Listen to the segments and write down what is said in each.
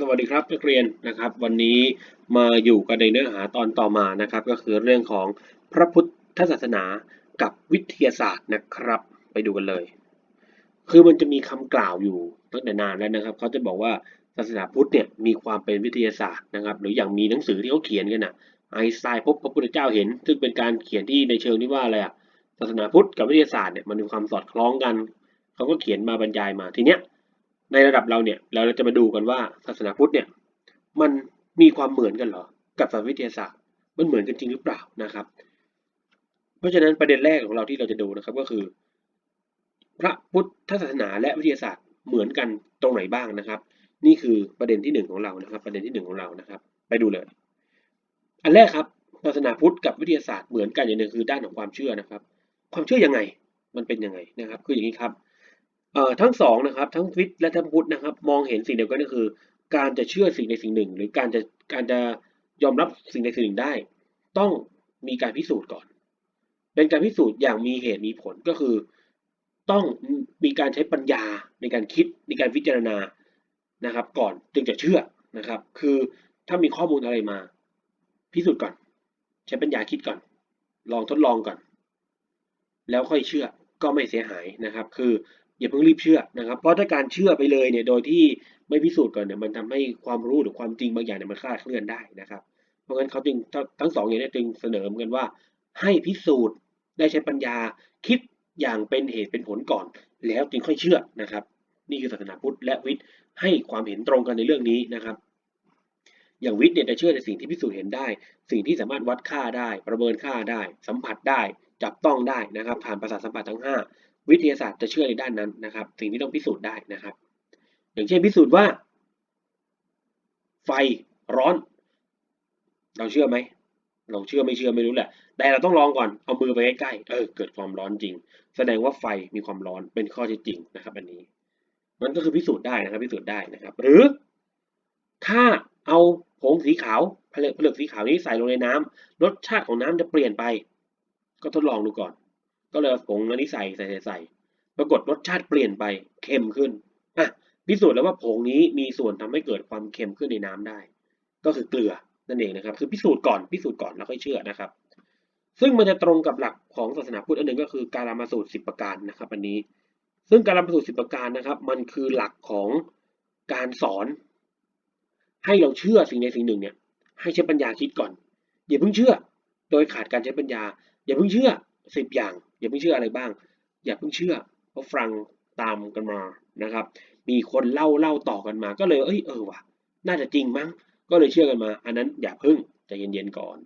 สวัสดีครับนักเรียนนะครับ วันนี้มาอยู่กันในเนื้อหาตอนต่อมานะครับ ก็คือเรื่องของพระพุทธศาสนากับวิทยาศาสตร์นะครับ ไปดูกันเลย คือมันจะมีคำกล่าวอยู่ตั้งแต่นานแล้วนะครับเขาจะบอกว่าศาสนาพุทธเนี่ยมีความเป็นวิทยาศาสตร์นะครับ หรืออย่างมีหนังสือที่เขาเขียนกันนะไอสไตน์พบพระพุทธเจ้าเห็น ซึ่งเป็นการเขียนที่ในเชิงที่ว่าอะไรอะศาสนาพุทธกับวิทยาศาสตร์เนี่ยมันมีความสอดคล้องกันเขาก็เขียนมาบรรยายมาทีเนี้ย ในระดับเราเนี่ยเราจะมาดูกันว่าศาสนาพุทธเนี่ยมันมีความเหมือนกันเหรอ กับศาสนาวิทยาศาสตร์ มันเหมือนกันจริงหรือเปล่านะครับ เพราะฉะนั้นประเด็นแรกของเราที่เราจะดูนะครับก็คือ พระพุทธศาสนาและวิทยาศาสตร์เหมือนกันตรงไหนบ้างนะครับ นี่คือประเด็นที่หนึ่งของเรานะครับ ประเด็นที่หนึ่งของเรานะครับ ไปดูเลย อันแรกครับศาสนาพุทธกับวิทยาศาสตร์เหมือนกันอย่างหนึ่งคือด้านของความเชื่อนะครับ ความเชื่อยังไงมันเป็นยังไงนะครับ คืออย่างนี้ครับ เอ่อทั้งสองนะครับ ทั้งวิทย์และทั้งพุทธนะครับ มองเห็นสิ่งเดียวกันก็คือ การจะเชื่อสิ่งใดสิ่งหนึ่ง หรือการจะการจะยอมรับสิ่งใดสิ่งหนึ่งได้ ต้องมีการพิสูจน์ก่อน เป็นการพิสูจน์อย่างมีเหตุมีผลก็คือ ต้องมีการใช้ปัญญาในการคิดในการพิจารณานะครับ ก่อนจึงจะเชื่อนะครับ คือถ้ามีข้อมูลอะไรมา พิสูจน์ก่อน ใช้ปัญญาคิดก่อน ลองทดลองก่อน แล้วค่อยเชื่อก็ไม่เสียหายนะครับ คือ อย่าเพิ่งรีบเชื่อนะครับ เพราะถ้าการเชื่อไปเลยเนี่ยโดยที่ไม่พิสูจน์ก่อนเนี่ยมันทำให้ความรู้หรือความจริงบางอย่างเนี่ยมันคลาดเคลื่อนได้นะครับ เพราะงั้นเขาจึงทั้งสองอย่างนี้จึงเสนอมือนกันว่า ให้พิสูจน์ได้ใช้ปัญญาคิดอย่างเป็นเหตุเป็นผลก่อน แล้วจึงค่อยเชื่อนะครับ นี่คือศาสนาพุทธและวิทย์ให้ความเห็นตรงกันในเรื่องนี้นะครับ อย่างวิทย์เนี่ยจะเชื่อในสิ่งที่พิสูจน์เห็นได้ สิ่งที่สามารถวัดค่าได้ ประเมินค่าได้ สัมผัสได้จับต้องได้นะครับ ผ่านประสาทสัมผัสทั้งห้า วิทยาศาสตร์จะเชื่อในด้านนั้นนะครับ สิ่งที่ต้องพิสูจน์ได้นะครับ อย่างเช่นพิสูจน์ว่า ไฟร้อน เราเชื่อไหมเราเชื่อไม่เชื่อไม่รู้แหละ แต่เราต้องลองก่อน เอามือไปใกล้ๆ เออ เกิดความร้อนจริง แสดงว่าไฟมีความร้อนเป็นข้อเท็จจริงนะครับ อันนี้ มันก็คือพิสูจน์ได้นะครับ พิสูจน์ได้นะครับ หรือ ถ้าเอาผงสีขาวผลึกผลึกสีขาวนี้ใส่ลงในน้ำรสชาติของน้ำจะเปลี่ยนไป ก็ทดลองดูก่อน ก็เลยผงอันนี้ใส่ใส่ใส่ใสปรากฏรสชาติเปลี่ยนไปเค็มขึ้นอะพิสูจน์แล้วว่าผงนี้มีส่วนทำให้เกิดความเค็มขึ้นในน้ำได้ ก็คือเกลือนั่นเองนะครับ คือพิสูจน์ก่อนพิสูจน์ก่อนแล้วค่อยเชื่อนะครับ ซึ่งมันจะตรงกับหลักของศาสนาพุทธอันหนึ่งก็คือการามาสูตรสิบประการนะครับ อันนี้ ซึ่งการามาสูตรสิบประการนะครับ มันคือหลักของการสอน ให้เราเชื่อสิ่งใดสิ่งหนึ่งเนี่ย ให้ใช้ปัญญาคิดก่อนอย่าเพิ่งเชื่อ โดยขาดการใช้ปัญญา อย่าเพิ่งเชื่อ สิบอย่าง อย่าเพิ่งเชื่ออะไรบ้าง อย่าเพิ่งเชื่อเพราะฟังตามกันมานะครับ มีคนเล่าเล่าต่อกันมา ก็เลยเอ้ยเออว่ะน่าจะจริงมั้ง ก็เลยเชื่อกันมา อันนั้นอย่าเพิ่งใจเย็นๆก่อน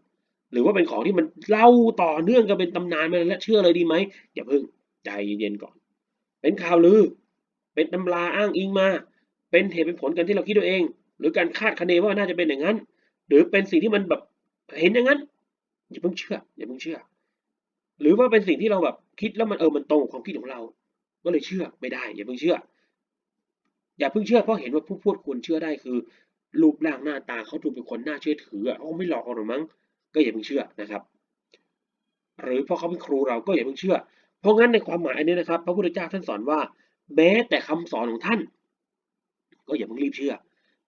หรือว่าเป็นของที่มันเล่าต่อเนื่องกันเป็นตำนานมาแล้วเชื่อเลยดีไหมอย่าเพิ่งใจเย็นๆก่อน เป็นข่าวลือ เป็นตำราอ้างอิงมา เป็นเหตุเป็นผลกันที่เราคิดตัวเอง หรือการคาดคะเนว่าน่าจะเป็นอย่างนั้น หรือเป็นสิ่งที่มันแบบเห็นอย่างนั้นอย่าเพิ่งเชื่ออย่าเพิ่งเชื่อ หรือว่าเป็นสิ่งที่เราแบบคิดแล้วมันเออมันตรงกับความคิดของเรา ก็เลยเชื่อไม่ได้ อย่าเพิ่งเชื่อ อย่าเพิ่งเชื่อเพราะเห็นว่าผู้พูดควรเชื่อได้คือ รูปร่างหน้าตาเขาดูเป็นคนน่าเชื่อถืออะเขาไม่หลอกเราหรอกมั้ง ก็อย่าเพิ่งเชื่อนะครับ หรือเพราะเขาเป็นครูเราก็อย่าเพิ่งเชื่อ เพราะงั้นในความหมายนี้นะครับ พระพุทธเจ้าท่านสอนว่า แม้แต่คำสอนของท่าน ก็อย่าเพิ่งรีบเชื่อ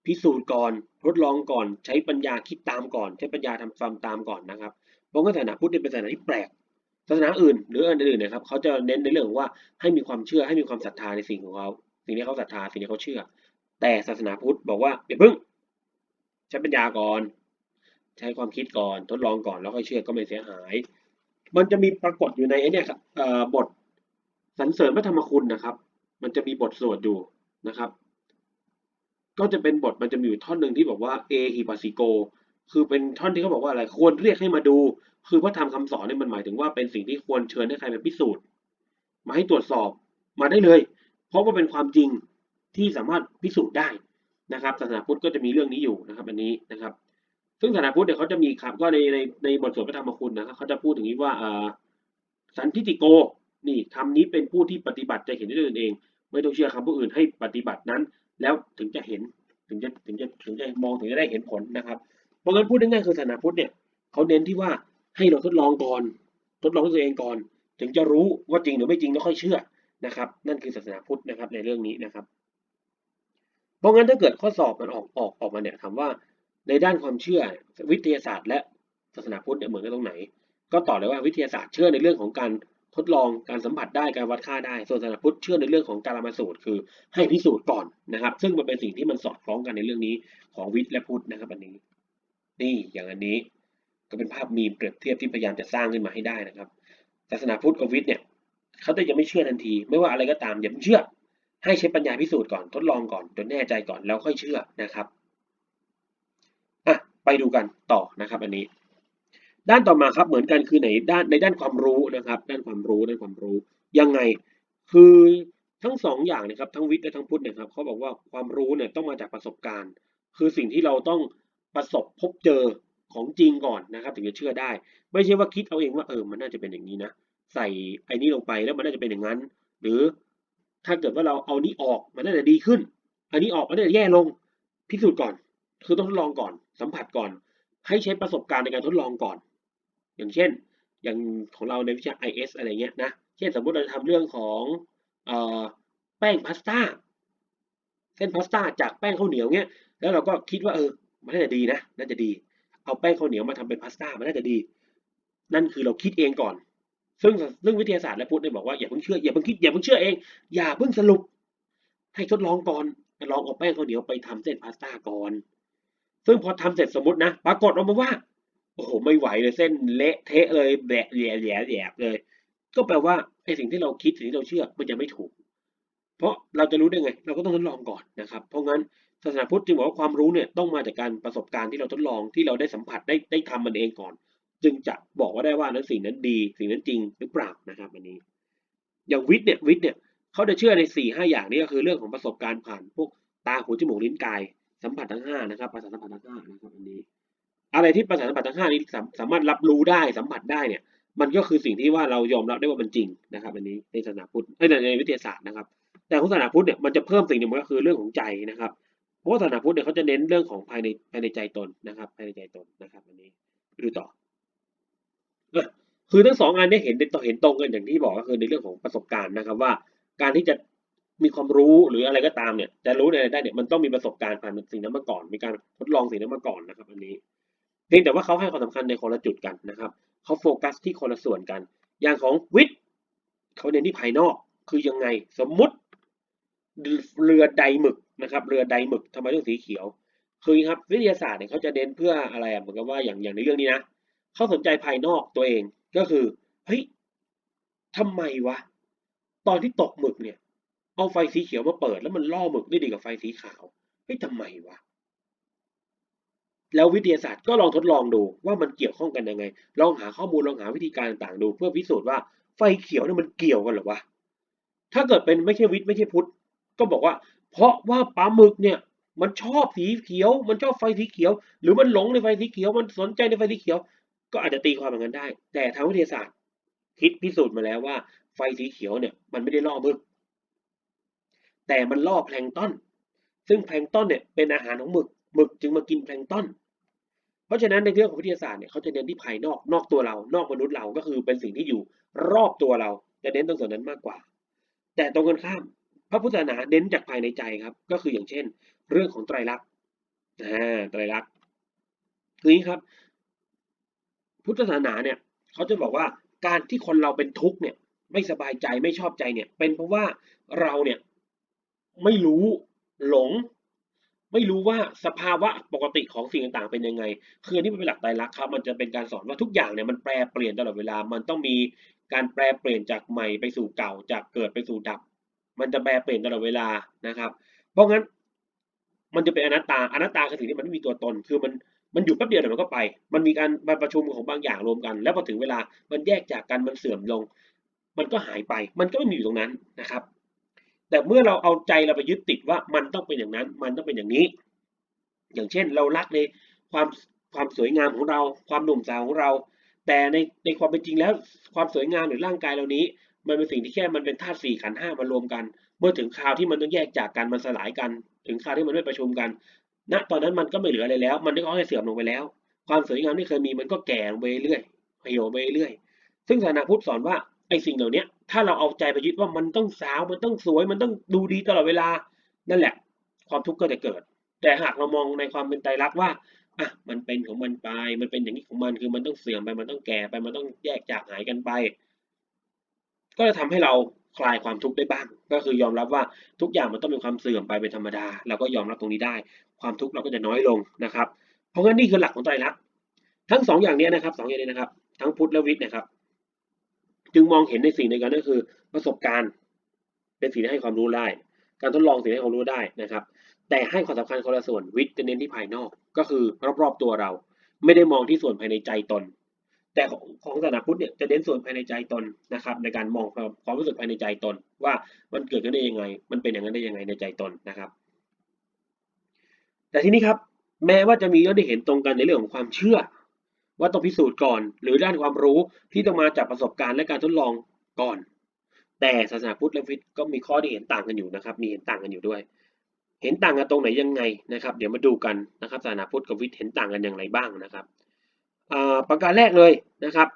พิสูจน์ก่อนทดลองก่อนใช้ปัญญาคิดตามก่อน ใช้ปัญญาทำความตามก่อนนะครับเพราะงั้นศาสนาพุทธเป็นศาสนาที่แปลก ศาสนาอื่น หรืออันอื่นๆนะครับเขาจะเน้นในเรื่องว่าให้มีความเชื่อให้มีความศรัทธาในสิ่งของเขาสิ่งที่เขาศรัทธาสิ่งที่เขาเชื่อ แต่ศาสนาพุทธบอกว่าอย่าเพิ่งใช้ปัญญาก่อน ใช้ความคิดก่อนทดลองก่อนแล้วค่อยเชื่อก็ไม่เสียหาย มันจะมีปรากฏอยู่ในไอ้เนี่ยครับเอ่อบทสรรเสริญพระธรรมคุณนะครับ มันจะมีบทสวดอยู่นะครับ ก็จะเป็นบทมันจะมีอยู่ท่อนหนึ่งที่บอกว่าเอหิปัสสิโก คือเป็นท่อนที่เขาบอกว่าอะไรควรเรียกให้มาดู คือพระธรรมคำสอนเนี่ยมันหมายถึงว่าเป็นสิ่งที่ควรเชิญให้ใครมาพิสูจน์ มาให้ตรวจสอบมาได้เลย เพราะว่าเป็นความจริงที่สามารถพิสูจน์ได้นะครับศาสนาพุทธก็จะมีเรื่องนี้อยู่นะครับ อันนี้นะครับ ซึ่งศาสนาพุทธเนี่ยเขาจะมีคำก็ในในในบทสวดพระธรรมคุณนะครับเขาจะพูดถึงนี้ว่าอ่อสันทิติโกนี่คำนี้เป็นผู้ที่ปฏิบัติจะเห็นด้วยตนเอง ไม่ต้องเชื่อคำผู้อื่นให้ปฏิบัตินั้น แล้วถึงจะเห็นถึงจะถึงจะถึงจะมองถึงจะได้เห็นผลนะครับ เพราะงั้นพูดง่ายๆคือศาสนาพุทธเนี่ยเขาเน้นที่ว่าให้เราทดลองก่อน ทดลองตัวเองก่อน ถึงจะรู้ว่าจริงหรือไม่จริงแล้วค่อยเชื่อนะครับ นั่นคือศาสนาพุทธนะครับในเรื่องนี้นะครับ เพราะงั้นถ้าเกิดข้อสอบมันออกออกออกมาเนี่ยถามว่าในด้านความเชื่อวิทยาศาสตร์ และศาสนาพุทธเนี่ยเหมือนกันตรงไหน ก็ตอบเลยว่าวิทยาศาสตร์เชื่อในเรื่องของการทดลองการสัมผัสได้การวัดค่าได้ ส่วนศาสนาพุทธเชื่อในเรื่องของการมาสูตรคือให้พิสูจน์ก่อนนะครับ ซึ่งมันเป็นสิ่งที่มันสอดคล้องกันในเรื่องนี้ของวิทย์และพุทธนะครับอันนี้ นี่อย่างอันนี้ก็เป็นภาพมีเปรียบเทียบที่พยายามจะสร้างขึ้นมาให้ได้นะครับศาสนาพุทธกับวิทย์เนี่ยเขาจะยังไม่เชื่อทันที ไม่ว่าอะไรก็ตามอย่าเพิ่งเชื่อ ให้ใช้ปัญญาพิสูจน์ก่อนทดลองก่อนจนแน่ใจก่อนแล้วค่อยเชื่อนะครับอะไปดูกันต่อนะครับ อันนี้ ด้านต่อมาครับเหมือนกันคือในด้านในด้านความรู้นะครับ ด้านความรู้ด้านความรู้ยังไงคือทั้งสองอย่างนะครับทั้งวิทย์และทั้งพุทธเนี่ยครับเขาบอกว่าความรู้เนี่ยต้องมาจากประสบการณ์ คือสิ่งที่เราต้อง ประสบพบเจอของจริงก่อนนะครับ ถึงจะเชื่อได้ ไม่ใช่ว่าคิดเอาเองว่าเออมันน่าจะเป็นอย่างนี้นะใส่ไอ้นี้ลงไปแล้วมันน่าจะเป็นอย่างนั้น หรือถ้าเกิดว่าเราเอานี้ออกมันน่าจะดีขึ้น อันนี้ออกมันน่าจะแย่ลงพิสูจน์ก่อน คือต้องทดลองก่อน สัมผัสก่อน ให้ใช้ประสบการณ์ในการทดลองก่อน อย่างเช่น อย่างของเราในวิชา IS อะไรเงี้ยนะเช่นสมมติเราจะทำเรื่องของออแป้งพาสต้าเส้นพาสต้าจากแป้งข้าวเหนียวเงี้ยแล้วเราก็คิดว่าเออ มันน่าจะดีนะ น่าจะดี เอาแป้งข้าวเหนียวมาทำเป็นพาสต้า มันน่าจะดี นั่นคือเราคิดเองก่อน ซึ่งซึ่งวิทยาศาสตร์และพุทธเนี่ยบอกว่าอย่าเพิ่งเชื่อ อย่าเพิ่งคิด อย่าเพิ่งเชื่อเอง อย่าเพิ่งสรุป ให้ทดลองก่อน ลองเอาแป้งข้าวเหนียวไปทำเส้นพาสต้าก่อน ซึ่งพอทำเสร็จสมมตินะ ปรากฏออกมาว่า โอ้โห ไม่ไหวเลย เส้นเละเทะเลยแบะแย่แย่แย่เลย ก็แปลว่าไอ้สิ่งที่เราคิด สิ่งที่เราเชื่อ มันยังไม่ถูก เพราะเราจะรู้ได้ไง เราก็ต้องทดลองก่อนนะครับ เพราะงั้น ศาสนาพุทธจึงบอกว่าความรู้เนี่ยต้องมาจากการประสบการณ์ที่เราทดลองที่เราได้สัมผัสได้ได้ทำมันเองก่อน จึงจะบอกว่าได้ว่านั้นสิ่งนั้นดี สิ่งนั้นจริงหรือเปล่านะครับอันนี้ อย่างวิทย์เนี่ยวิทย์เนี่ยเขาจะเชื่อในสี่ห้าอย่างนี้ก็คือเรื่องของประสบการณ์ผ่านพวกตาหูจมูกลิ้นกายสัมผัสทั้งห้านะครับประสาทสัมผัสทั้งห้านะครับอันนี้ อะไรที่ประสาทสัมผัสทั้งห้านี้สามารถรับรู้ได้สัมผัสได้เนี่ย มันก็คือสิ่งที่ว่าเรายอมรับได้ว่ามันจริงนะครับ อันนี้ในศาสนาพุทธในวิทยาศาสตร์นะครับ แต่ของศาสนาพุทธเนี่ยมันจะเพิ่มสิ่งหนึ่งก็คือเรื่องของใจนะครับ เพราะว่าศาสนาพุทธเนี่ยเขาจะเน้นเรื่องของภายในภายในใจตนนะครับ ภายในใจตนนะครับ อันนี้ไปดูต่อคือทั้งสองอันเนี้เห็นต่อเห็นตรงกันอย่างที่บอกก็คือในเรื่องของประสบการณ์นะครับ ว่าการที่จะมีความรู้หรืออะไรก็ตามเนี่ย จะรู้ในอะไรได้เนี่ยมันต้องมีประสบการณ์ผ่านสิ่งนั้นมาก่อน มีการทดลองสิ่งนั้นมาก่อนนะครับ อันนี้เพียงแต่ว่าเขาให้ความสำคัญในคนละจุดกันนะครับเขาโฟกัสที่คนละส่วนกัน อย่างของวิทย์เขาเน้นที่ภายนอก คือยังไงสมมุติเรือใดหมึก นะครับเรือใดหมึกทำไมต้องสีเขียว คือครับวิทยาศาสตร์เนี่ยเขาจะเน้นเพื่ออะไรอะเหมือนกับว่าอย่างอย่างในเรื่องนี้นะเขาสนใจภายนอกตัวเองก็คือเฮ้ยทำไมวะตอนที่ตกหมึกเนี่ย เอาไฟสีเขียวมาเปิด แล้วมันล่อหมึกได้ดีกว่าไฟสีขาวเฮ้ยทำไมวะแล้ววิทยาศาสตร์ก็ลองทดลองดูว่ามันเกี่ยวข้องกันยังไง ลองหาข้อมูลลองหาวิธีการต่างๆดู เพื่อพิสูจน์ว่าไฟเขียวเนี่ยมันเกี่ยวกันหรือวะถ้าเกิดเป็นไม่ใช่วิทย์ไม่ใช่พุทธก็บอกว่า เพราะว่าปลาหมึกเนี่ย มันชอบสีเขียว มันชอบไฟสีเขียว หรือมันหลงในไฟสีเขียว มันสนใจในไฟสีเขียว ก็อาจจะตีความอย่างนั้นได้ แต่ทางวิทยาศาสตร์ คิดพิสูจน์มาแล้วว่า ไฟสีเขียวเนี่ย มันไม่ได้ล่อหมึก แต่มันล่อแพลงต้นซึ่งแพลงต้นเนี่ยเป็นอาหารของหมึก หมึกจึงมากินแพลงต้นเพราะฉะนั้นในเรื่องของวิทยาศาสตร์เนี่ยเขาจะเน้นที่ภายนอกนอกตัวเรา นอกมนุษย์เราก็คือเป็นสิ่งที่อยู่รอบตัวเรา จะเน้นตรงส่วนนั้นมากกว่า แต่ตรงกันข้าม พระพุทธศาสนาเน้นจากภายในใจครับ ก็คืออย่างเช่น เรื่องของไตรลักษณ์อ่าไตรลักษณ์คืออย่างนี้ครับ พุทธศาสนาเนี่ยเขาจะบอกว่าการที่คนเราเป็นทุกข์เนี่ย ไม่สบายใจไม่ชอบใจเนี่ย เป็นเพราะว่าเราเนี่ยไม่รู้หลง ไม่รู้ว่าสภาวะปกติของสิ่งต่างๆเป็นยังไง คืออันนี้มันเป็นหลักไตรลักษณ์ครับ มันจะเป็นการสอนว่าทุกอย่างเนี่ยมันแปรเปลี่ยนตลอดเวลา มันต้องมีการแปรเปลี่ยนจากใหม่ไปสู่เก่า จากเกิดไปสู่ดับ มันจะแปรเปลี่ยนตลอดเวลานะครับ เพราะงั้นมันจะเป็นอนัตตาอนัตตาคือสิ่งที่มันไม่มีตัวตน คือมันมันอยู่แป๊บเดียวเดี๋ยวมันก็ไป มันมีการมาประชุมของบางอย่างรวมกัน แล้วพอถึงเวลามันแยกจากกันมันเสื่อมลง มันก็หายไป มันก็ไม่มีอยู่ตรงนั้นนะครับ แต่เมื่อเราเอาใจเราไปยึดติดว่ามันต้องเป็นอย่างนั้น มันต้องเป็นอย่างนี้ อย่างเช่น เรารักในความความสวยงามของเรา ความหนุ่มสาวของเรา แต่ในในความเป็นจริงแล้วความสวยงามหรือร่างกายเรานี้ มันเป็นสิ่งที่แค่มันเป็นธาตุสี่ขันธ์ห้ามารวมกัน เมื่อถึงคราวที่มันต้องแยกจากกันมันสลายกัน ถึงคราวที่มันไม่ประชุมกัน ณตอนนั้นมันก็ไม่เหลืออะไรแล้ว มันก็ค่อยๆเสื่อมลงไปแล้ว ความสวยงามที่เคยมีมันก็แก่ลงไปเรื่อยเหี่ยวไปเรื่อยซึ่งศาสนาพุทธสอนว่าไอ้สิ่งเหล่านี้ถ้าเราเอาใจไปยึดว่ามันต้องสาวมันต้องสวยมันต้องดูดีตลอดเวลานั่นแหละ ความทุกข์ก็จะเกิด แต่หากเรามองในความเป็นไตรลักษณ์ว่าอะมันเป็นของมันไป มันเป็นอย่างนี้ของมันคือมันต้องเสื่อมไปมันต้องแก่ไปมันต้องแยกจากหายกันไป ก็จะทำให้เราคลายความทุกข์ได้บ้าง ก็คือยอมรับว่าทุกอย่างมันต้องมีความเสื่อมไปเป็นธรรมดา เราก็ยอมรับตรงนี้ได้ ความทุกข์เราก็จะน้อยลงนะครับ เพราะงั้นนี่คือหลักของไตรลักษณ์ทั้งสองอย่างนี้นะครับสองอย่างนี้นะครับ ทั้งพุทธและวิทย์นะครับ จึงมองเห็นในสิ่งในกันก็คือ ประสบการณ์เป็นสิ่งที่ให้ความรู้ได้ การทดลองสิ่งที่ให้ความรู้ได้นะครับ แต่ให้ความสำคัญคนละส่วนวิทย์จะเน้นที่ภายนอก ก็คือรอบๆตัวเรา ไม่ได้มองที่ส่วนภายในใจตน แต่ของของศาสนาพุทธเนี่ยจะเน้นส่วนภายในใจตนนะครับ ในการมองความความรู้สึกภายในใจตน ว่ามันเกิดขึ้นได้ยังไง มันเป็นอย่างนั้นได้ยังไงในใจตนนะครับ แต่ทีนี้ครับ แม้ว่าจะมีก็ได้เห็นตรงกันในเรื่องของความเชื่อ ว่าต้องพิสูจน์ก่อน หรือด้านความรู้ที่ต้องมาจากประสบการณ์และการทดลองก่อน แต่ศาสนาพุทธและวิทย์ก็มีข้อที่เห็นต่างกันอยู่นะครับ มีเห็นต่างกันอยู่ด้วย เห็นต่างกันตรงไหนยังไงนะครับ เดี๋ยวมาดูกันนะครับศาสนาพุทธกับวิทย์เห็นต่างกันอย่างไรบ้างนะครับ ประการแรกเลยนะครับ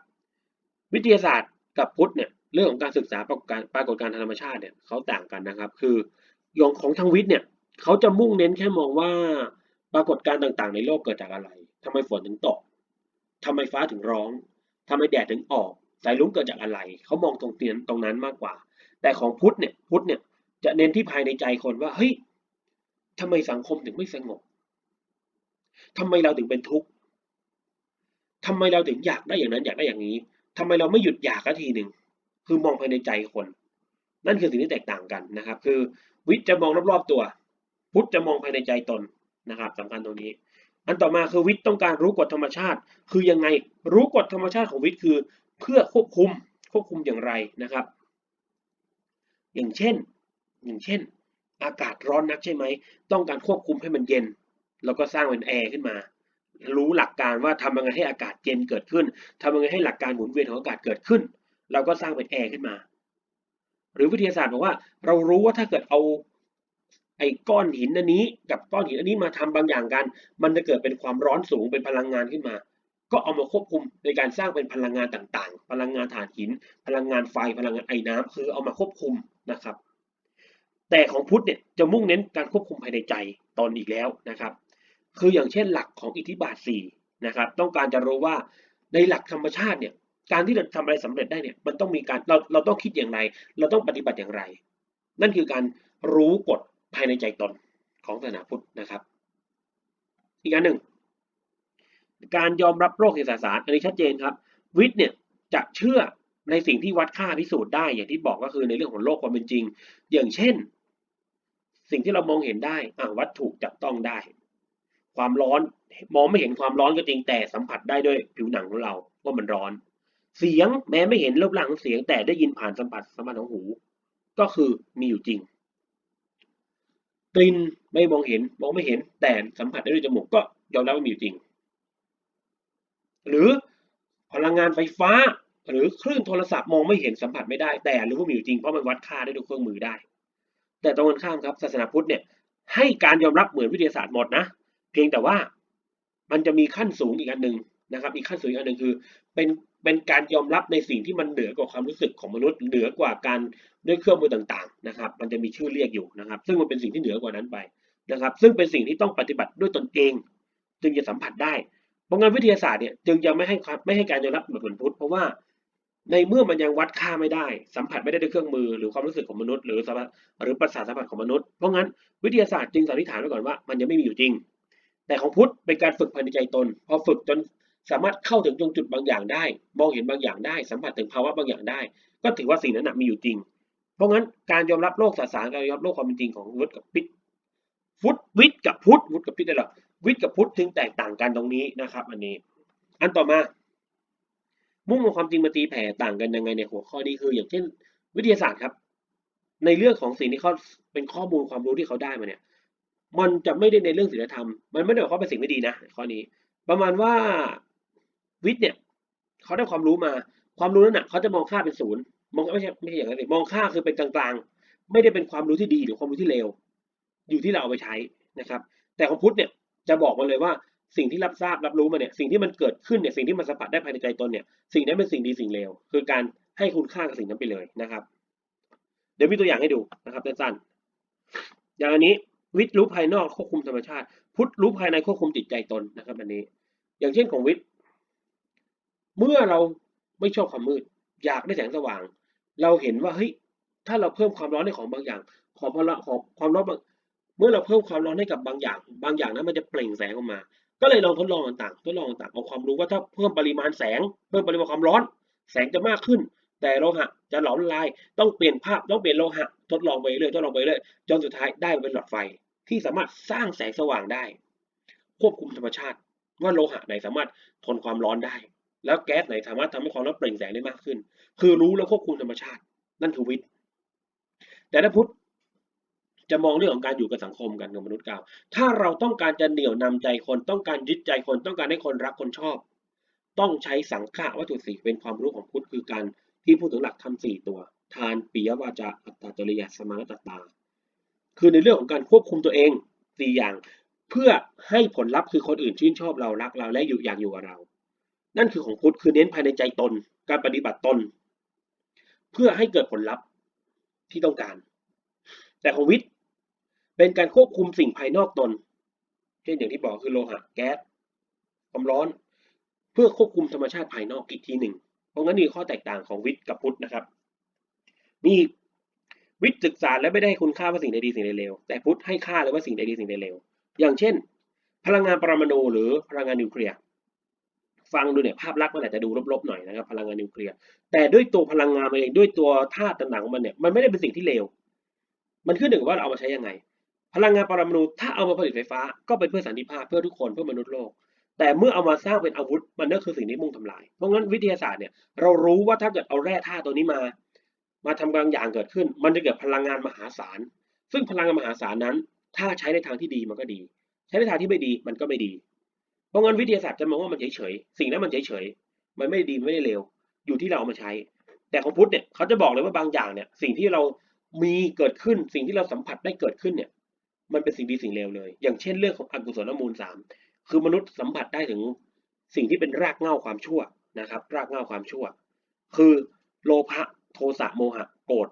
วิทยาศาสตร์กับพุทธเนี่ยเรื่องของการศึกษาปรากฏการณ์ปรากฏการณ์ธรรมชาติเนี่ยเขาต่างกันนะครับ คืออย่างของทางวิทย์เนี่ยเขาจะมุ่งเน้นแค่มองว่าปรากฏการณ์ต่างๆ ในโลกเกิดจากอะไรทำไมฝนถึงตกทำไมฟ้าถึงร้องทำไมแดดถึงออก สายลุ้งเกิดจากอะไร เขามองตรงเตียนตรงนั้นมากกว่า แต่ของพุทธเนี่ยพุทธเนี่ยจะเน้นที่ภายในใจคนว่าเฮ้ยทำไมสังคมถึงไม่สงบทำไมเราถึงเป็นทุกข์ ทำไมเราถึงอยากได้อย่างนั้นอยากได้อย่างนี้ทำไมเราไม่หยุดอยากสักทีหนึ่งคือมองภายในใจคน นั่นคือสิ่งที่แตกต่างกันนะครับ คือวิทย์จะมองรอบๆตัว พุทธจะมองภายในใจตนนะครับสำคัญตรงนี้ อันต่อมาคือวิทย์ต้องการรู้กฎธรรมชาติ คือยังไงรู้กฎธรรมชาติของวิทย์คือ เพื่อควบคุมควบคุมอย่างไรนะครับ อย่างเช่น อย่างเช่น อากาศร้อนนักใช่ไหมต้องการควบคุมให้มันเย็น แล้วก็สร้างเป็นแอร์ขึ้นมา รู้หลักการว่าทำยังไงให้อากาศเย็นเกิดขึ้นทำยังไงให้หลักการหมุนเวียนของอากาศเกิดขึ้น เราก็สร้างเป็นแอร์ขึ้นมา หรือวิทยาศาสตร์บอกว่า เรารู้ว่าถ้าเกิดเอาไอ้ก้อนหินอันนี้ กับก้อนหินอันนี้มาทำบางอย่างกัน มันจะเกิดเป็นความร้อนสูงเป็นพลังงานขึ้นมา ก็เอามาควบคุมในการสร้างเป็นพลังงานต่างๆ พลังงานถ่านหิน พลังงานไฟ พลังงานไอ้น้ำคือเอามาควบคุมนะครับ แต่ของพุทธเนี่ยจะมุ่งเน้นการควบคุมภายในใจตอนอีกแล้วนะครับ คืออย่างเช่นหลักของอิทธิบาทสี่นะครับต้องการจะรู้ว่าในหลักธรรมชาติเนี่ยการที่เราทำอะไรสำเร็จได้เนี่ยมันต้องมีการเราเราต้องคิดอย่างไร เราต้องปฏิบัติอย่างไร นั่นคือการรู้กฎภายในใจตนของศาสนาพุทธนะครับ อีกอันหนึ่งการยอมรับโรคเศรษฐศารอันนี้ชัดเจนครับ วิทย์เนี่ยจะเชื่อในสิ่งที่วัดค่าพิสูจน์ได้อย่างที่บอกก็คือในเรื่องของโลกความเป็นจริง อย่างเช่น สิ่งที่เรามองเห็นได้อ่าวัตถุจับต้องได้ ความร้อนมองไม่เห็นความร้อนก็จริงแต่สัมผัสได้ด้วยผิวหนังของเราว่ามันร้อน เสียงแม้ไม่เห็นรูปร่างของเสียง แต่ได้ยินผ่านสัมผัสสัมผัสของหู ก็คือมีอยู่จริงกลิ่นไม่มองเห็นมองไม่เห็นแต่สัมผัสได้ด้วยจมูกก็ยอมรับว่ามีอยู่จริง หรือพลังงานไฟฟ้า หรือคลื่นโทรศัพท์มองไม่เห็นสัมผัสไม่ได้ แต่รู้ว่ามีอยู่จริงเพราะมันวัดค่าได้ด้วยเครื่องมือได้ แต่ตรงกันข้ามครับศาสนาพุทธเนี่ยให้การยอมรับเหมือนวิทยาศาสตร์หมดนะ เพียงแต่ว่ามันจะมีขั้นสูงอีกอันหนึ่งนะครับอีกขั้นสูงอีกอันหนึ่งคือเป็นเป็นการยอมรับในสิ่งที่มันเหนือกว่าความรู้สึกของมนุษย์เหนือกว่าการด้วยเครื่องมือต่างๆนะครับ มันจะมีชื่อเรียกอยู่นะครับ ซึ่งมันเป็นสิ่งที่เหนือกว่านั้นไปนะครับ ซึ่งเป็นสิ่งที่ต้องปฏิบัติด้วยตนเอง จึงจะสัมผัสได้เพราะงั้นวิทยาศาสตร์เนี่ยจึงจะไม่ให้ไม่ให้การยอมรับแบบเหมือนพุทธเพราะว่าในเมื่อมันยังวัดค่าไม่ได้ สัมผัสไม่ได้ด้วยเครื่องมือหรือความรู้สึกของมนุษย์หรือสัมผัสหรือประสาทสัมผัสของมนุษย์เพราะงั้นวิทยาศาสตร์จึงสันนิษฐานไว้ก่อนว่ามันยังไม่มีอยู่จริง แต่ของพุทธเป็นการฝึกภายในใจตน พอฝึกจนสามารถเข้าถึงตรงจุดบางอย่างได้ มองเห็นบางอย่างได้ สัมผัสถึงภาวะบางอย่างได้ ก็ถือว่าสิ่งนั้นนะมีอยู่จริง เพราะงั้นการยอมรับโลกสสารการยอมรับโลกความเป็นจริงของวุฒิกับพิษฟุตวิทย์กับพุทธวุฒิกับพิษได้หรอวิทย์กับพุทธถึงแตกต่างกันตรงนี้นะครับ อันนี้ อันต่อมามุ่งเอาความจริงมาตีแผ่ต่างกันยังไงในหัวข้อนี้คือ อย่างเช่น วิทยาศาสตร์ครับ ในเรื่องของสิ่งที่เขาเป็นข้อมูลความรู้ที่เขาได้มาเนี่ย มันจะไม่ได้ในเรื่องศีลธรรม มันไม่ได้บอกว่าเป็นสิ่งไม่ดีนะข้อนี้ ประมาณว่าวิทย์เนี่ยเขาได้ความรู้มา ความรู้นั้นน่ะเขาจะมองค่าเป็นศูนย์มองไม่ใช่ไม่ใช่อย่างนั้นสิมองค่าคือเป็นกลางๆ ไม่ได้เป็นความรู้ที่ดีหรือความรู้ที่เลวอยู่ที่เราเอาไปใช้นะครับ แต่ของพุทธเนี่ยจะบอกมาเลยว่าสิ่งที่รับทราบรับรู้มาเนี่ยสิ่งที่มันเกิดขึ้นเนี่ยสิ่งที่มันสัมผัสได้ภายในใจตนเนี่ยสิ่งนั้นเป็นสิ่งดีสิ่งเลวคือการให้คุณค่ากับสิ่งนั้นไปเลยนะครับ เดี๋ยวมีตัวอย่างให้ดูนะครับสั้นๆอย่างอันนี้ วิทย์รู้ภายนอกควบคุมธรรมชาติ พุทธรู้ภายในควบคุมจิตใจตนนะครับอันนี้ อย่างเช่นของวิทย์เมื่อเราไม่ชอบความมืด อยากได้แสงสว่าง เราเห็นว่าเฮ้ยถ้าเราเพิ่มความร้อนในของบางอย่าง ของพละของความร้อนเมื่อเราเพิ่มความร้อนให้กับบางอย่าง บางอย่างนั้นมันจะเปล่งแสงออกมา ก็เลยลองทดลองต่างๆทดลองต่างๆเอาความรู้ว่าถ้าเพิ่มปริมาณแสง เพิ่มปริมาณความร้อน แสงจะมากขึ้น แต่โลหะจะหลอมละลาย ต้องเปลี่ยนภาพต้องเปลี่ยนโลหะ ทดลองไปเรื่อยทดลองไปเรื่อยจนสุดท้ายได้มาเป็นหลอดไฟ ที่สามารถสร้างแสงสว่างได้ ควบคุมธรรมชาติ ว่าโลหะไหนสามารถทนความร้อนได้ แล้วแก๊สไหนสามารถทำให้ความร้อนเปล่งแสงได้มากขึ้น คือรู้แล้วควบคุมธรรมชาติ นั่นคือวิทย์แต่ถ้าพุทธจะมองเรื่องของการอยู่กับสังคมกันกับมนุษย์เก่าถ้าเราต้องการจะเหนี่ยวนำใจคน ต้องการยึดใจคน ต้องการให้คนรักคนชอบ ต้องใช้สังฆะวัตถุสี่เป็นความรู้ของพุทธคือการที่พูดถึงหลักธรรมสี่ตัว ทานปิยวาจาอัตตาจริยาสมาตตา คือในเรื่องของการควบคุมตัวเองสี่อย่าง เพื่อให้ผลลัพธ์คือคนอื่นชื่นชอบเรารักเราและอยู่อยากอยู่กับเรา นั่นคือของพุทธคือเน้นภายในใจตน การปฏิบัติตน เพื่อให้เกิดผลลัพธ์ที่ต้องการ แต่ของวิทย์เป็นการควบคุมสิ่งภายนอกตน เช่นอย่างที่บอกคือโลหะแก๊สความร้อน เพื่อควบคุมธรรมชาติภายนอกอีกทีหนึ่ง เพราะงั้นนี่ข้อแตกต่างของวิทย์กับพุทธนะครับ มี วิทย์ศึกษาและไม่ได้ให้คุณค่าว่าสิ่งใดดีสิ่งใดเลวแต่พุทธให้ค่าเลยว่าสิ่งใดดีสิ่งใดเลวอย่างเช่น พลังงานปรมาณูหรือพลังงานนิวเคลียร์ฟังดูเนี่ยภาพลักษณ์มันอาจจะดูลบๆหน่อยนะครับพลังงานนิวเคลียร์แต่ด้วยตัวพลังงานมันเองด้วยตัวธาตุต่างๆของมันเนี่ยมันไม่ได้เป็นสิ่งที่เลวมันขึ้นอยู่กับว่าเราเอามาใช้ยังไง พลังงานปรมาณูถ้าเอามาผลิตไฟฟ้า ก็เป็นเพื่อสันติภาพเพื่อทุกคนเพื่อมนุษย์โลก แต่เมื่อเอามาสร้างเป็นอาวุธ มันก็คือสิ่งที่มุ่งทำลายเพราะงั้นวิทยาศาสตร์เนี่ยเรารู้ว่าถ้าเกิดเอาแร่ธาตุตัวนี้มา มาทำบางอย่างเกิดขึ้น มันจะเกิดพลังงานมหาศาล ซึ่งพลังงานมหาศาลนั้น ถ้าใช้ในทางที่ดีมันก็ดี ใช้ในทางที่ไม่ดีมันก็ไม่ดี เพราะงั้นวิทยาศาสตร์จะมองว่ามันเฉยๆ สิ่งนั้นมันเฉยๆ มันไม่ดีไม่ได้เลว อยู่ที่เราเอามาใช้ แต่ของพุทธเนี่ยเขาจะบอกเลยว่าบางอย่างเนี่ย สิ่งที่เรามีเกิดขึ้น สิ่งที่เราสัมผัสได้เกิดขึ้นเนี่ย มันเป็นสิ่งดีสิ่งเลวเลย อย่างเช่นเรื่องของอกุศลมูลสามคือมนุษย์สัมผัสได้ถึงสิ่งที่เป็นรากเหง้าความชั่วนะครับ รากเหง้าความชั่ว คือโลภะ โทสะโมหะโกรธ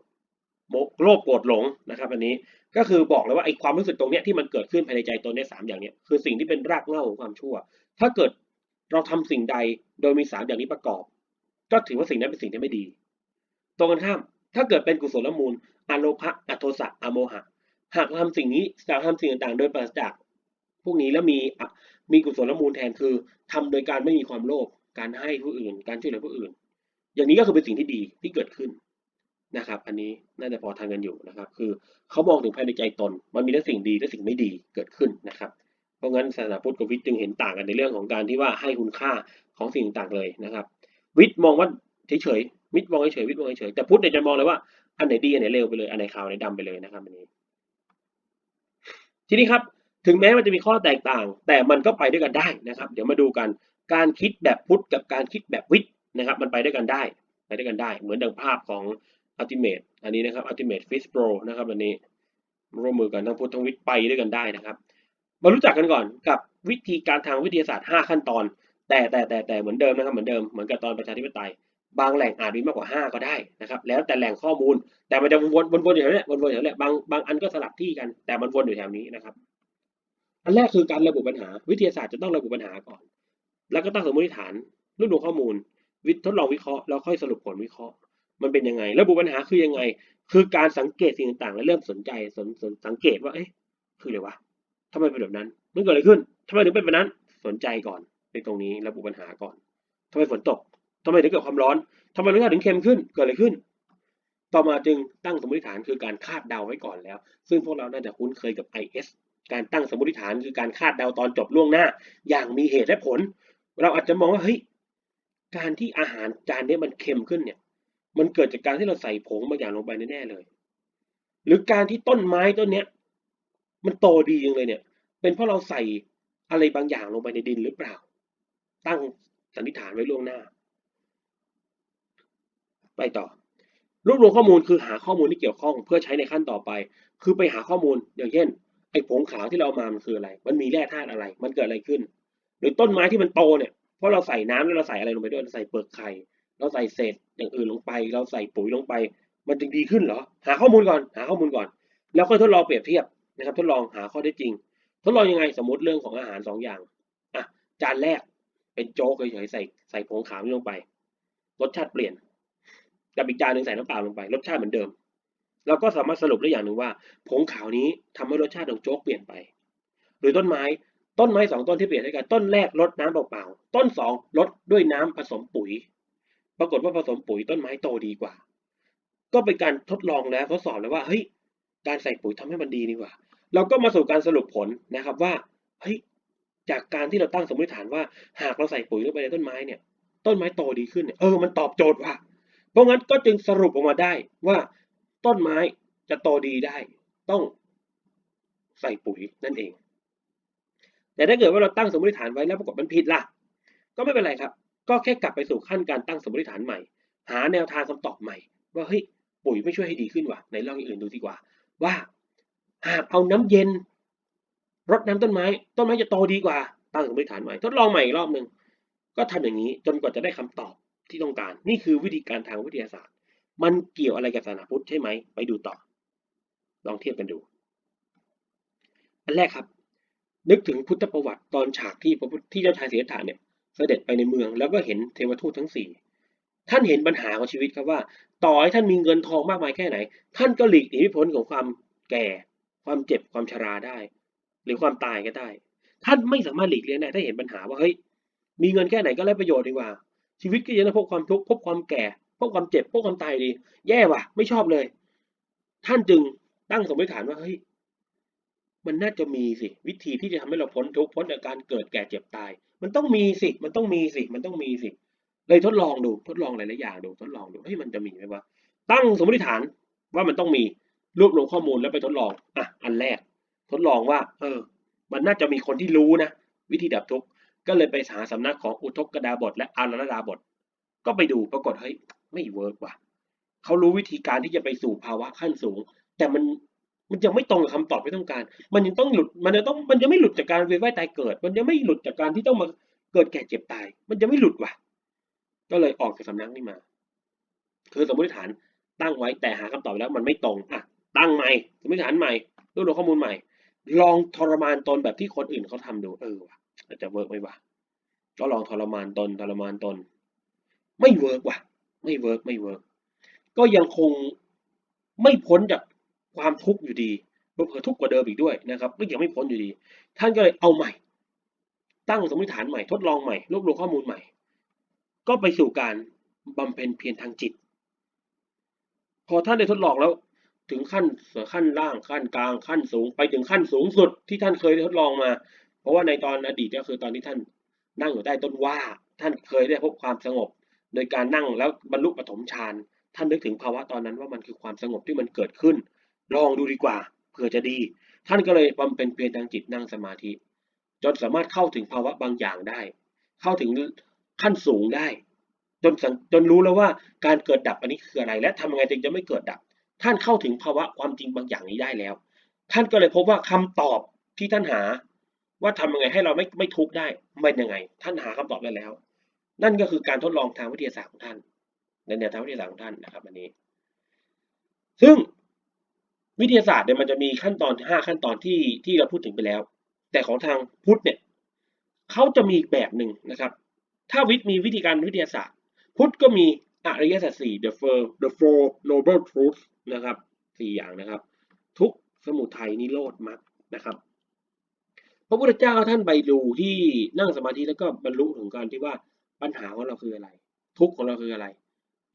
โมโลภโกรธหลงนะครับ อันนี้ก็คือบอกเลยว่าไอ้ความรู้สึกตรงเนี้ยที่มันเกิดขึ้นภายในใจตนเนี่ยสามอย่างเนี้ยคือสิ่งที่เป็นรากเหง้าของความชั่ว ถ้าเกิดเราทำสิ่งใดโดยมีสามอย่างนี้ประกอบ ก็ถือว่าสิ่งนั้นเป็นสิ่งที่ไม่ดี ตรงกันข้าม ถ้าเกิดเป็นกุศลมูลอโลภะอโทสะอโมหะ หากทำสิ่งนี้จะทำสิ่งต่างๆ โดยปราศจาก พวกนี้แล้วมีมีกุศลมูลแทนคือทำโดยการไม่มีความโลภการให้ผู้อื่น การช่วยเหลือผู้อื่น อย่างนี้ก็คือเป็นสิ่งที่ดีที่เกิดขึ้นนะครับ อันนี้น่าจะพอทางกันอยู่นะครับ คือเขามองถึงภายในใจตน มันมีทั้งสิ่งดีและสิ่งไม่ดีเกิดขึ้นนะครับ เพราะงั้นศาสนาพุทธกับวิทย์จึงเห็นต่างกันในเรื่องของการที่ว่าให้คุณค่าของสิ่งต่างเลยนะครับ วิทย์มองว่าเฉยๆวิทย์มองเฉยๆวิทย์มองเฉยๆแต่พุทธเนี่ยจะมองเลยว่าอันไหนดีอันไหนเลวไปเลยอันไหนขาวอันไหนดำไปเลยนะครับอันนี้ ทีนี้ครับ ถึงแม้มันจะมีข้อแตกต่าง แต่มันก็ไปด้วยกันได้นะครับ เดี๋ยวมาดูกันการคิดแบบพุทธกับการคิดแบบวิทย์ นะครับ มันไปด้วยกันได้ไปด้วยกันได้ เหมือนดังภาพของ Ultimate อันนี้นะครับ Ultimate Fish Pro นะครับอันนี้ร่วมมือกันทั้งพุทธทั้งวิทย์ไปด้วยกันได้นะครับ มารู้จักกันก่อนกับวิธีการทางวิทยาศาสตร์ 5 ขั้นตอน แต่แต่แต่แต่เหมือนเดิมนะครับเหมือนเดิมเหมือนกับตอนประชาธิปไตย บางแหล่งอาจมีมากกว่า 5 ก็ได้นะครับ แล้วแต่แหล่งข้อมูล แต่มันจะวนวนวนอยู่แถวเนี้ยวนวนอยู่แถวเนี้ยบางบางอันก็สลับที่กัน แต่มันวนอยู่แถวนี้นะครับ อันแรกคือการระบุปัญหา วิทยาศาสตร์จะต้องระบุปัญหาก่อน แล้วก็ตั้งสมมติฐานรวบรวมข้อมูล วิทดลองวิเคราะห์แล้วค่อยสรุปผลวิเคราะห์ มันเป็นยังไง ระบุปัญหาคือยังไง คือการสังเกตสิ่งต่างๆ และเริ่มสนใจสนสนสังเกตว่าเอ๊ะคืออะไรวะทำไมเป็นแบบนั้นมันเกิดอะไรขึ้นทำไมถึงเป็นแบบนั้น สนใจก่อนในตรงนี้ระบุปัญหาก่อนทำไมฝนตกทำไมถึงเกิดความร้อนทำไมรสชาติถึงเค็มขึ้นเกิดอะไรขึ้น ต่อมาจึงตั้งสมมติฐานคือการคาดเดาไว้ก่อนแล้ว ซึ่งพวกเราน่าจะคุ้นเคยกับ IS การตั้งสมมติฐานคือการคาดเดาตอนจบล่วงหน้า อย่างมีเหตุและผล เราอาจจะมองว่าเฮ้ย การที่อาหารจานนี้มันเค็มขึ้นเนี่ย มันเกิดจากการที่เราใส่ผงบางอย่างลงไปแน่ๆเลย หรือการที่ต้นไม้ต้นเนี้ย มันโตดีจังเลยเนี่ย เป็นเพราะเราใส่อะไรบางอย่างลงไปในดินหรือเปล่า ตั้งสันนิษฐานไว้ล่วงหน้า ไปต่อรวบรวมข้อมูลคือหาข้อมูลที่เกี่ยวข้อง เพื่อใช้ในขั้นต่อไป คือไปหาข้อมูลอย่างเช่นไอ้ผงขาวที่เราเอามามันคืออะไร มันมีแร่ธาตุอะไร มันเกิดอะไรขึ้น หรือต้นไม้ที่มันโตเนี่ย ราะเราใส่น้ำแล้วเราใส่อะไรลงไปด้วยเราใส่เปลือกไข่ เราใส่เศษอย่างอื่นลงไป เราใส่ปุ๋ยลงไป มันจึงดีขึ้นเหรอ หาข้อมูลก่อน หาข้อมูลก่อน แล้วค่อยทดลองเปรียบเทียบนะครับ ทดลองหาข้อเท็จจริง ทดลองยังไงสมมติเรื่องของอาหารสองอย่างอะจานแรกเป็นโจ๊กเฉยๆใส่ใส่ผงขาวลงไป รสชาติเปลี่ยนกับอีกจานหนึ่งใส่น้ำเปล่าลงไป รสชาติเหมือนเดิม เราก็สามารถสรุปได้อย่างหนึ่งว่า ผงขาวนี้ทำให้รสชาติของโจ๊กเปลี่ยนไป หรือต้นไม้ ต้นไม้สองต้นที่เปลี่ยนด้วยกันต้นแรกลดน้ำเปล่าๆต้นสองลดด้วยน้ำผสมปุ๋ย ปรากฏว่าผสมปุ๋ยต้นไม้โตดีกว่า ก็เป็นการทดลองแล้วทดสอบแล้วว่าเฮ้ยการใส่ปุ๋ยทำให้มันดีนี่หว่า เราก็มาสู่การสรุปผลนะครับว่าเฮ้ยจากการที่เราตั้งสมมติฐานว่า หากเราใส่ปุ๋ยลงไปในต้นไม้เนี่ย ต้นไม้โตดีขึ้นเนี่ยเออมันตอบโจทย์ว่ะเพราะงั้นก็จึงสรุปออกมาได้ว่าต้นไม้จะโตดีได้ ต้องใส่ปุ๋ยนั่นเอง แต่ถ้าเกิดว่าเราตั้งสมมติฐานไว้แล้วปรากฏมันผิดล่ะ ก็ไม่เป็นไรครับ ก็แค่กลับไปสู่ขั้นการตั้งสมมติฐานใหม่ หาแนวทางคำตอบใหม่ ว่าเฮ้ยปุ๋ยไม่ช่วยให้ดีขึ้นว่ะในลองอื่นดูดีกว่า ว่าหากเอาน้ำเย็นรดน้ำต้นไม้ ต้นไม้จะโตดีกว่า ตั้งสมมติฐานใหม่ทดลองใหม่อีกรอบหนึ่งก็ทำอย่างนี้จนกว่าจะได้คำตอบที่ต้องการ นี่คือวิธีการทางวิทยาศาสตร์ มันเกี่ยวอะไรกับศาสนาพุทธใช่ไหมไปดูต่อ ลองเทียบกันดู อันแรกครับ นึกถึงพุทธประวัติตอนฉากที่พระพุทธที่เจ้าชายสิทธัตถะเนี่ย เสด็จไปในเมืองแล้วก็เห็นเทวทูตทั้งสี่ท่านเห็นปัญหาของชีวิตครับว่า ต่อให้ท่านมีเงินทองมากมายแค่ไหน ท่านก็หลีกหนีพ้นของความแก่ ความเจ็บความชราได้ หรือความตายก็ได้ ท่านไม่สามารถหลีกเลี่ยงได้ถ้าเห็นปัญหาว่าเฮ้ยมีเงินแค่ไหนก็ไร้ประโยชน์ดีกว่า ชีวิตก็ยังพบความทุกข์พบความแก่พบความเจ็บพบความตายดี แย่ว่ะ ไม่ชอบเลย ท่านจึงตั้งสมมติฐานว่าเฮ้ย มันน่าจะมีสิ วิธีที่จะทำให้เราพ้นทุกข์พ้นจากการเกิดแก่เจ็บตาย มันต้องมีสิ มันต้องมีสิ มันต้องมีสิ เลยทดลองดู ทดลองหลายๆอย่างดู ทดลองดู เฮ้ย มันจะมีไหมวะ ตั้งสมมติฐานว่ามันต้องมี รวบรวมข้อมูลแล้วไปทดลอง อะ อันแรก ทดลองว่า เออ มันน่าจะมีคนที่รู้นะ วิธีดับทุกข์ ก็เลยไปหาสำนักของอุทกกดาบท และอารันดาบท ก็ไปดู ปรากฏ เฮ้ย ไม่เวิร์กว่ะเขารู้วิธีการที่จะไปสู่ภาวะขั้นสูง แต่มัน มันยังไม่ตรงกับคำตอบที่ต้องการ มันยังต้องหลุด มันยังต้อง มันยังไม่หลุดจากการเวียนว่ายตายเกิด มันยังไม่หลุดจากการที่ต้องมาเกิดแก่เจ็บตาย มันยังไม่หลุดว่ะ ก็เลยออกจากสำนักนี้มา คือสมมติฐานตั้งไว้แต่หาคำตอบแล้วมันไม่ตรง อะ ตั้งใหม่ สมมติฐานใหม่รวบรวมข้อมูลใหม่ ลองทรมานตนแบบที่คนอื่นเขาทำดู เออว่ะอาจจะเวิร์กไหมวะ ก็ลองทรมานตนทรมานตน ไม่เวิร์กว่ะ ไม่เวิร์กไม่เวิร์กก็ยังคงไม่พ้นจาก ความทุกข์อยู่ดีเผื่อทุกข์กว่าเดิมอีกด้วยนะครับก็ยังไม่พ้นอยู่ดี ท่านก็เลยเอาใหม่ ตั้งสมมติฐานใหม่ทดลองใหม่รวบรวมข้อมูลใหม่ ก็ไปสู่การบำเพ็ญเพียรทางจิต พอท่านได้ทดลองแล้ว ถึงขั้นขั้นล่างขั้นกลางขั้นสูง ไปถึงขั้นสูงสุดที่ท่านเคยได้ทดลองมา เพราะว่าในตอนอดีตก็คือตอนที่ท่านนั่งอยู่ใต้ต้นว่า ท่านเคยได้พบความสงบ โดยการนั่งแล้วบรรลุปฐมฌานท่านนึกถึงภาวะตอนนั้นว่ามันคือความสงบที่มันเกิดขึ้น ลองดูดีกว่าเผื่อจะดี ท่านก็เลยบำเพ็ญเพียรทางจิตนั่งสมาธิ จนสามารถเข้าถึงภาวะบางอย่างได้ เข้าถึงขั้นสูงได้ จนจนรู้แล้วว่าการเกิดดับอันนี้คืออะไร และทำยังไงถึงจะไม่เกิดดับ ท่านเข้าถึงภาวะความจริงบางอย่างนี้ได้แล้ว ท่านก็เลยพบว่าคำตอบที่ท่านหา ว่าทำยังไงให้เราไม่ไม่ทุกข์ได้เป็นยังไง ท่านหาคำตอบได้แล้ว นั่นก็คือการทดลองทางวิทยาศาสตร์ของท่านในแนวทางวิทยาศาสตร์ของท่านนะครับอันนี้ ซึ่ง วิทยาศาสตร์เนี่ยมันจะมีขั้นตอนห้าขั้นตอนที่ที่เราพูดถึงไปแล้ว แต่ของทางพุทธเนี่ยเขาจะมีแบบหนึ่งนะครับ ถ้าวิทย์มีวิธีการวิทยาศาสตร์ พุทธก็มีอริยสัจสี่ the four the four noble truths นะครับสี่อย่างนะครับ ทุกสมุทัยนิโรธมรรคนะครับ พระพุทธเจ้าท่านไปดูที่นั่งสมาธิแล้วก็บรรลุถึงการที่ว่าปัญหาของเราคืออะไร ทุกของเราคืออะไร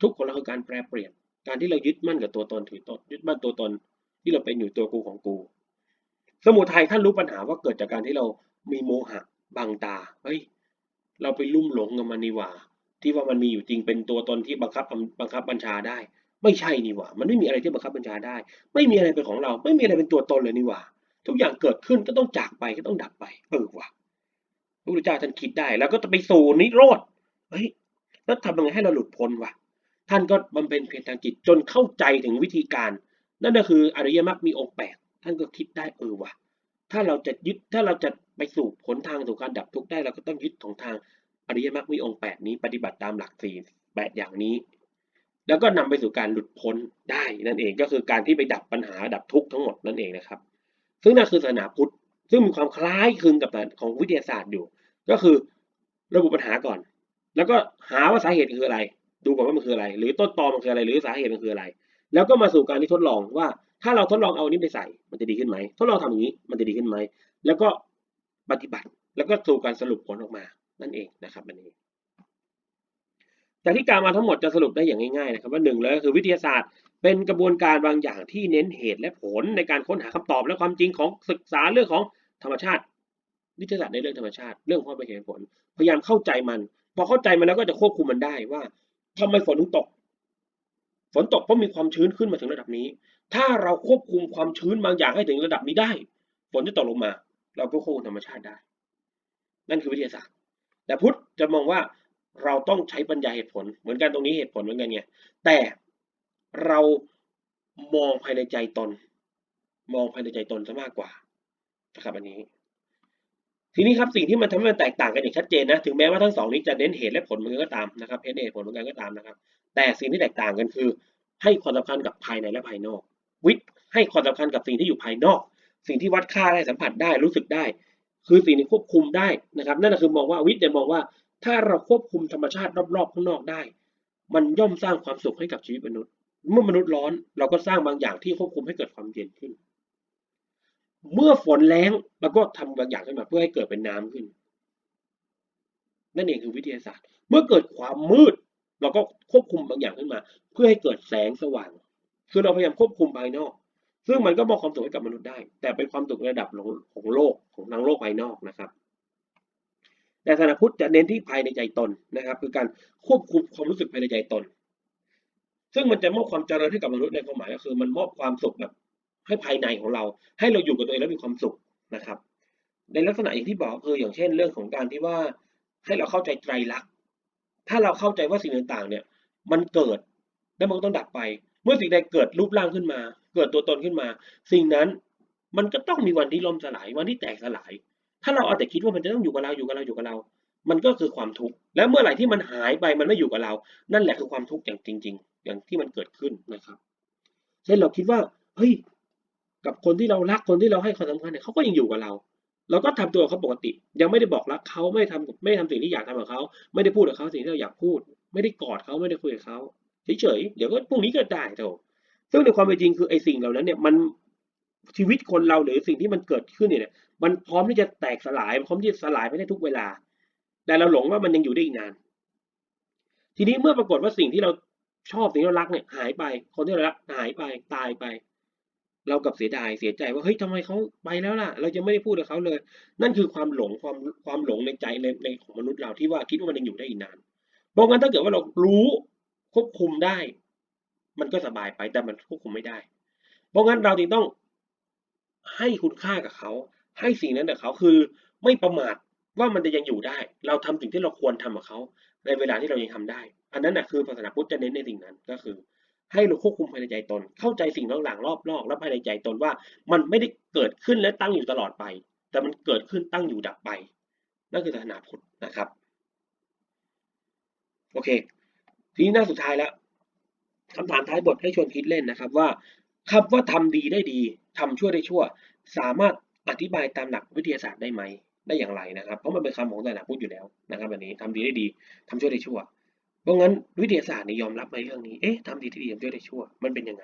ทุกข์ของเราคือการแปรเปลี่ยน การที่เรายึดมั่นกับตัวตนถือตนยึดมั่นตัวตน ที่เราเป็นอยู่ตัวกูของกู สมุทัยท่านรู้ปัญหาว่าเกิดจากการที่เรามีโมหะบังตาเฮ้ยเราไปลุ่มหลงกับมันนี่หว่า ที่ว่ามันมีอยู่จริงเป็นตัวตนที่บังคับบังคับบัญชาได้ ไม่ใช่นี่หว่า มันไม่มีอะไรที่บังคับบัญชาได้ ไม่มีอะไรเป็นของเรา ไม่มีอะไรเป็นตัวตนเลยนี่หว่า ทุกอย่างเกิดขึ้นก็ต้องจากไปก็ต้องดับไป เออว่ะพระพุทธเจ้าท่านคิดได้ แล้วก็จะไปสู่นิโรธเฮ้ยแล้วทำยังไงให้เราหลุดพ้นวะท่านก็บำเพ็ญเพียรทางจิตจนเข้าใจถึงวิธีการ นั่นก็คืออริยมรรคมีองค์แปดท่านก็คิดได้เออวะถ้าเราจะยึดถ้าเราจะไปสู่ผลทางสู่การดับทุกข์ได้เราก็ต้องยึดของทางอริยมรรคมีองค์แปดนี้ปฏิบัติตามหลักสี่แปดอย่างนี้ แล้วก็นำไปสู่การหลุดพ้นได้นั่นเองก็คือการที่ไปดับปัญหาดับทุกข์ทั้งหมดนั่นเองนะครับ ซึ่งนั่นคือศาสนาพุทธซึ่งมีความคล้ายคลึงกับของวิทยาศาสตร์อยู่ ก็คือระบุปัญหาก่อน แล้วก็หาว่าสาเหตุคืออะไร ดูก่อนว่ามันคืออะไร หรือต้นตอมันคืออะไร หรือสาเหตุมันคืออะไร แล้วก็มาสู่การที่ทดลองว่า ถ้าเราทดลองเอาอันนี้ไปใส่ มันจะดีขึ้นไหมทดลองทำอย่างนี้มันจะดีขึ้นไหมแล้วก็ปฏิบัติแล้วก็สู่การสรุปผลออกมานั่นเองนะครับอันนี้จากที่กล่าวมาทั้งหมดจะสรุปได้อย่างง่ายๆนะครับว่าหนึ่งเลยก็คือวิทยาศาสตร์ เป็นกระบวนการบางอย่างที่เน้นเหตุและผลในการค้นหาคำตอบและความจริงของศึกษาเรื่องของธรรมชาติ วิทยาศาสตร์ในเรื่องธรรมชาติ เรื่องความเป็นเหตุผล พยายามเข้าใจมัน พอเข้าใจมันแล้วก็จะควบคุมมันได้ว่าทำไมฝนถึงตก ฝนตกเพราะมีความชื้นขึ้นมาถึงระดับนี้ ถ้าเราควบคุมความชื้นบางอย่างให้ถึงระดับนี้ได้ ฝนจะตกลงมา เราก็ควบคุมธรรมชาติได้ นั่นคือวิทยาศาสตร์ แต่พุทธจะมองว่าเราต้องใช้ปัญญาเหตุผล เหมือนกันตรงนี้เหตุผลเหมือนกันไงแต่เรามองภายในใจตน มองภายในใจตนซะมากกว่านะครับอันนี้ทีนี้ครับสิ่งที่มันทำให้มันแตกต่างกันอย่างชัดเจนนะถึงแม้ว่าทั้งสองนี้จะเน้นเหตุและผลเหมือนกันก็ตามนะครับเน้นเหตุผลเหมือนกันก็ตามนะครับ แต่สิ่งที่แตกต่างกันคือ ให้ความสำคัญกับภายในและภายนอก วิทย์ให้ความสำคัญกับสิ่งที่อยู่ภายนอก สิ่งที่วัดค่าได้สัมผัสได้รู้สึกได้ คือสิ่งที่ควบคุมได้นะครับ นั่นคือมองว่าวิทย์จะมองว่า ถ้าเราควบคุมธรรมชาติรอบๆข้างนอกได้ มันย่อมสร้างความสุขให้กับชีวิตมนุษย์ เมื่อมนุษย์ร้อนเราก็สร้างบางอย่างที่ควบคุมให้เกิดความเย็นขึ้น เมื่อฝนแล้งเราก็ทำบางอย่างขึ้นมาเพื่อให้เกิดเป็นน้ำขึ้น นั่นเองคือวิทยาศาสตร์ เมื่อเกิดความมืด เราก็ควบคุมบางอย่างขึ้นมา เพื่อให้เกิดแสงสว่าง คือเราพยายามควบคุมภายนอก ซึ่งมันก็มอบความสุขให้กับมนุษย์ได้ แต่เป็นความสุขระดับของโลกของทางโลกภายนอกนะครับ แต่ศาสนาพุทธจะเน้นที่ภายในใจตนนะครับ คือการควบคุมความรู้สึกภายในใจตน ซึ่งมันจะมอบความเจริญให้กับมนุษย์ในความหมายก็คือ มันมอบความสุขแบบให้ภายในของเรา ให้เราอยู่กับตัวเองแล้วมีความสุขนะครับ ในลักษณะอย่างที่บอกคืออย่างเช่น เรื่องของการที่ว่าให้เราเข้าใจไตรลักษณ ถ้าเราเข้าใจว่าสิ่งต่างๆ เนี่ย มันเกิดแล้วมันก็ต้องดับไป เมื่อสิ่งใดเกิดรูปร่างขึ้นมา เกิดตัวตนขึ้นมา สิ่งนั้นมันก็ต้องมีวันที่ล่มสลาย วันที่แตกสลาย ถ้าเราเอาแต่คิดว่ามันจะต้องอยู่กับเราอยู่กับเราอยู่กับเรา มันก็คือความทุกข์ และเมื่อไหร่ที่มันหายไปมันไม่อยู่กับเรา นั่นแหละคือความทุกข์อย่างจริง ๆ อย่างที่มันเกิดขึ้นนะครับ เช่นเราคิดว่า เฮ้ย กับคนที่เรารัก คนที่เราให้ความสำคัญเนี่ยเขาก็ยังอยู่กับเรา เราก็ทำตัวเขาปกติ ยังไม่ได้บอกรักเขาไม่ทำไม่ได้ทำสิ่งที่อยากทำกับเขาไม่ได้พูดกับเขาสิ่งที่เราอยากพูด ไม่ได้กอดเขาไม่ได้คุยกับเขาเฉยๆเดี๋ยวก็พรุ่งนี้ก็ได้เถอะซึ่งในความเป็นจริงคือไอ้สิ่งเหล่านั้นเนี่ยมันชีวิตคนเราหรือสิ่งที่มันเกิดขึ้นเนี่ย มันพร้อมที่จะแตกสลายพร้อมที่จะสลายไปได้ทุกเวลา แต่เราหลงว่ามันยังอยู่ได้อีกนาน ทีนี้เมื่อปรากฏว่าสิ่งที่เราชอบสิ่งที่เรารักเนี่ยหายไป คนที่เรารักหายไปตายไป เรากับเสียดายเสียใจว่าเฮ้ยทำไมเขาไปแล้วล่ะ เราจะไม่ได้พูดกับเขาเลย นั่นคือความหลงความความหลงในใจในในของมนุษย์เราที่ว่าคิดว่ามันยังอยู่ได้อีกนานเพราะงั้นถ้าเกิดว่าเรารู้ควบคุมได้ มันก็สบายไปแต่มันควบคุมไม่ได้ เพราะงั้นเราจึงต้องให้คุณค่ากับเขา ให้สิ่งนั้นกับเขาคือไม่ประมาทว่ามันจะยังอยู่ได้ เราทำสิ่งที่เราควรทำกับเขา ในเวลาที่เรายังทำได้ อันนั้นนะคือศาสนาพุทธจะเน้นในสิ่งนั้นก็คือ ให้เราควบคุมภายในใจตน เข้าใจสิ่งต่างๆรอบนอกและภายในใจตนว่า มันไม่ได้เกิดขึ้นและตั้งอยู่ตลอดไป แต่มันเกิดขึ้นตั้งอยู่ดับไป นั่นคือศาสนาพุทธนะครับ โอเค ทีนี้หน้าสุดท้ายแล้วคำถามท้ายบทให้ชวนคิดเล่นนะครับว่าคำว่าทำดีได้ดีทำชั่วได้ชั่ว สามารถอธิบายตามหลักวิทยาศาสตร์ได้ไหมได้อย่างไรนะครับ เพราะมันเป็นคำของศาสนาพุทธอยู่แล้วนะครับแบบนี้ทำดีได้ดีทำชั่วได้ชั่ว เพราะงั้นวิทยาศาสตร์นี่ยอมรับในเรื่องนี้ เอ๊ะทำดีได้ดีทำชั่วได้ชั่ว มันเป็นยังไง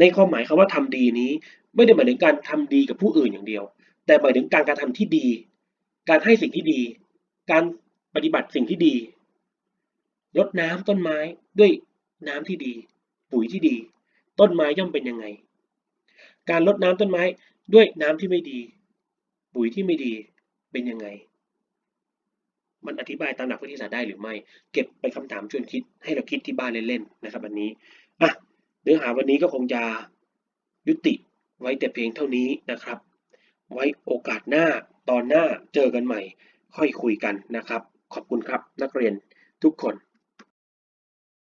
ในความหมายคำว่าทำดีนี้ ไม่ได้หมายถึงการทำดีกับผู้อื่นอย่างเดียว แต่หมายถึงการการทำที่ดี การให้สิ่งที่ดี การปฏิบัติสิ่งที่ดีรดน้ำต้นไม้ด้วยน้ำที่ดี ปุ๋ยที่ดี ต้นไม้ย่อมเป็นยังไง การรดน้ำต้นไม้ด้วยน้ำที่ไม่ดี ปุ๋ยที่ไม่ดีเป็นยังไง มันอธิบายตามหลักวิทยาศาสตร์ได้หรือไม่ เก็บไปคำถามชวนคิดให้เราคิดที่บ้านเล่นๆนะครับวันนี้อะเนื้อหาวันนี้ก็คงจะยุติไว้แต่เพียงเท่านี้นะครับ ไว้โอกาสหน้าตอนหน้าเจอกันใหม่ ค่อยคุยกันนะครับ ขอบคุณครับนักเรียนทุกคน